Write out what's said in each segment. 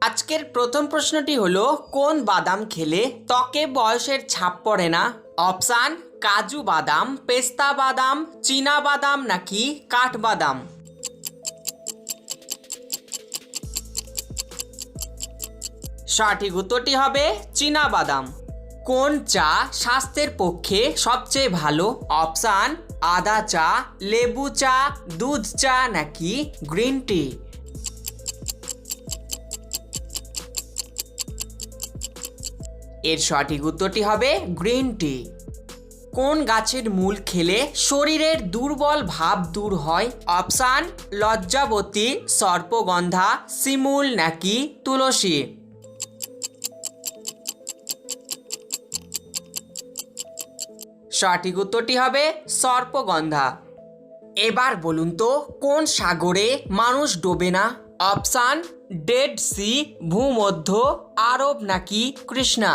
আজকের প্রথম প্রশ্নটি হলো, কোন বাদাম খেলে ত্বকে বয়সের ছাপ পড়ে না? অপশান, কাজু বাদাম, পেস্তা বাদাম, চীনা বাদাম নাকি কাঠবাদাম সঠিক উত্তরটি হবে চীনা বাদাম। কোন চা স্বাস্থ্যের পক্ষে সবচেয়ে ভালো? অপশান, আদা চা, লেবু চা, দুধ চা নাকি গ্রিন টি? এর সঠিক উত্তরটি হবে গ্রিন টি। কোন গাছের মূল খেলে শরীরের দুর্বল ভাব দূর হয়? অপশান, লজ্জাবতী, সর্পগন্ধা, শিমুল নাকি তুলসী? সঠিক উত্তরটি হবে সর্পগন্ধা। এবার বলুন তো, কোন সাগরে মানুষ ডোবে না? অপশান, ডেড সি, ভূমধ্য, আরব নাকি কৃষ্ণা?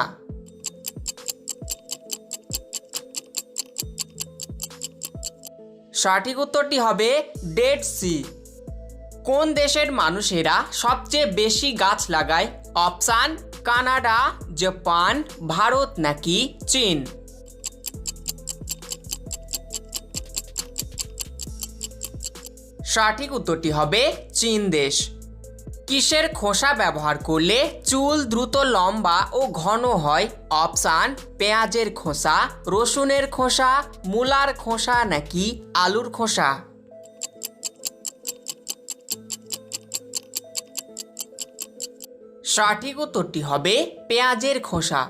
সঠিক উত্তরটি হবে ডেড সি কোন দেশের মানুষেরা সবচেয়ে বেশি গাছ লাগায়? অপশান, কানাডা, জাপান, ভারত নাকি চীন? সঠিক উত্তরটি হবে চীন দেশ। কিসের খোসা ব্যবহার করলে চুল দ্রুত লম্বা ও ঘন হয়? অপশান, পেঁয়াজের খোসা, রসুনের খোসা, মূলার খোসা নাকি আলুর খোসা? সঠিক উত্তরটি হবে পেঁয়াজের খোসা।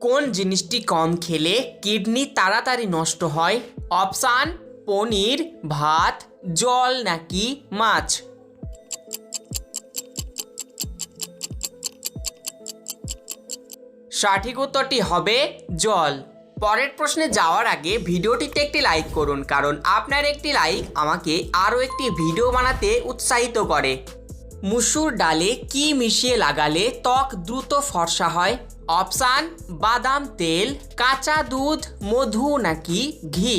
কোন জিনিসটি কম খেলে কিডনি তাড়াতাড়ি নষ্ট হয়? অপশান, পনির, ভাত, জল নাকি মাছ? সঠিক উত্তরটি হবে জল। পরের প্রশ্নে যাওয়ার আগে ভিডিওটিতে একটি লাইক করুন, কারণ আপনার একটি লাইক আমাকে আরও একটি ভিডিও বানাতে উৎসাহিত করে। মুসুর ডালে কি মিশিয়ে লাগালে ত্বক দ্রুত ফর্সা হয়? অপশান, বাদাম তেল, কাঁচা দুধ, মধু নাকি ঘি?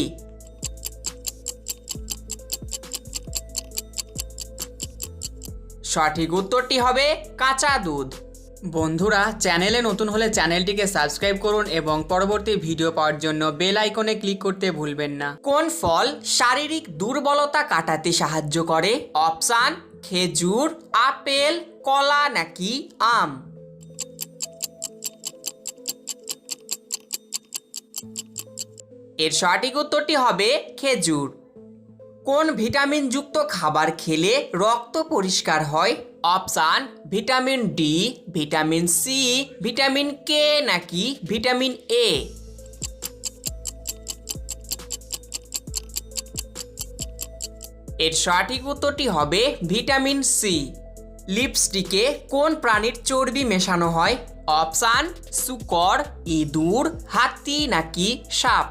সঠিক উত্তরটি হবে কাঁচা দুধ। বন্ধুরা, চ্যানেলে নতুন হলে চ্যানেলটিকে সাবস্ক্রাইব করুন এবং পরবর্তী ভিডিও পাওয়ার জন্য বেল আইকনে ক্লিক করতে ভুলবেন না। কোন ফল শারীরিক দুর্বলতা কাটাতে সাহায্য করে? অপশান, খেজুর, আপেল, কলা নাকি আম? এর সঠিক উত্তরটি হবে খেজুর। কোন ভিটামিনযুক্ত খাবার খেলে রক্ত পরিষ্কার হয়? Option, vitamin D, vitamin C, vitamin K নাকি ভিটামিন এ? এর সঠিক উত্তরটি হবে ভিটামিন সি। লিপস্টিকে কোন প্রাণীর চর্বি মেশানো হয়? অপশান, শুকর, ইঁদুর, হাতি নাকি সাপ?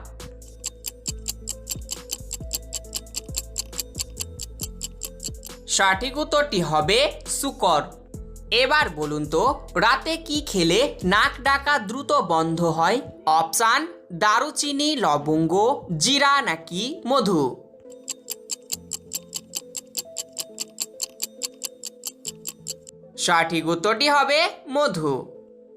সঠিক উত্তরটি হবে শুকর। এবার বলুন তো, রাতে কি খেলে নাক ডাকা দ্রুত বন্ধ হয়? অপশান, দারুচিনি, লবঙ্গ, জিরা নাকি মধু? সঠিক উত্তরটি হবে মধু।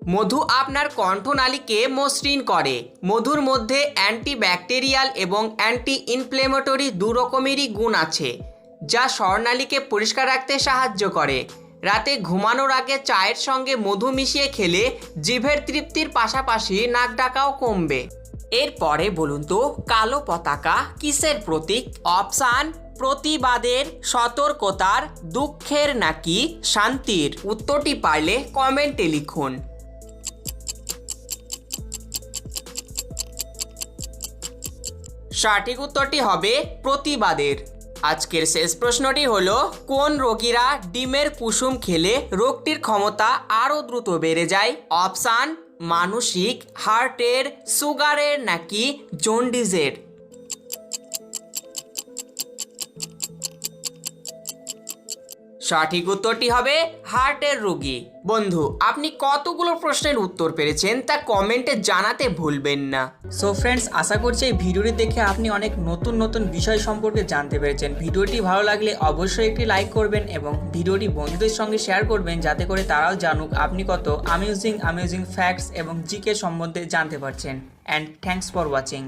মধু আপনার কণ্ঠনালীকে মসৃণ করে। মধুর মধ্যে অ্যান্টিব্যাকটেরিয়াল এবং অ্যান্টি ইনফ্লেমেটরি দু রকমেরই গুণ আছে। যা স্বর্ণালীকে পরিষ্কার রাখতে সাহায্য করে। রাতে ঘুমানোর আগে চায়ের সঙ্গে মধু মিশিয়ে খেলে জিভের তৃপ্তির পাশাপাশি নাক ডাকাও কমবে। এরপরে বলুন তো, কালো পতাকা কিসের প্রতীক? অপশান, প্রতিবাদের সতর্কতার দুঃখের নাকি শান্তির? উত্তরটি পারলে কমেন্টে লিখুন। সঠিক উত্তরটি হবে প্রতিবাদের। আজকের শেষ প্রশ্নটি হল, কোন রোগীরা ডিমের কুসুম খেলে রোগটির ক্ষমতা আরও দ্রুত বেড়ে যায়? অপশান, মানসিক, হার্টের, সুগারের নাকি জন্ডিসের? সঠিক উত্তরটি হবে হার্টের রোগী। বন্ধু, আপনি কতগুলো প্রশ্নের উত্তর পেরেছেন তা কমেন্টে জানাতে ভুলবেন না। সো ফ্রেন্ডস আশা করছি এই ভিডিওটি দেখে আপনি অনেক নতুন নতুন বিষয় সম্পর্কে জানতে পেরেছেন। ভিডিওটি ভালো লাগলে অবশ্যই একটি লাইক করবেন এবং ভিডিওটি বন্ধুদের সঙ্গে শেয়ার করবেন, যাতে করে তারাও জানুক আপনি কত অ্যামিউজিং অ্যামিউজিং ফ্যাক্টস এবং জিকে সম্বন্ধে জানতে পারছেন। And thanks for watching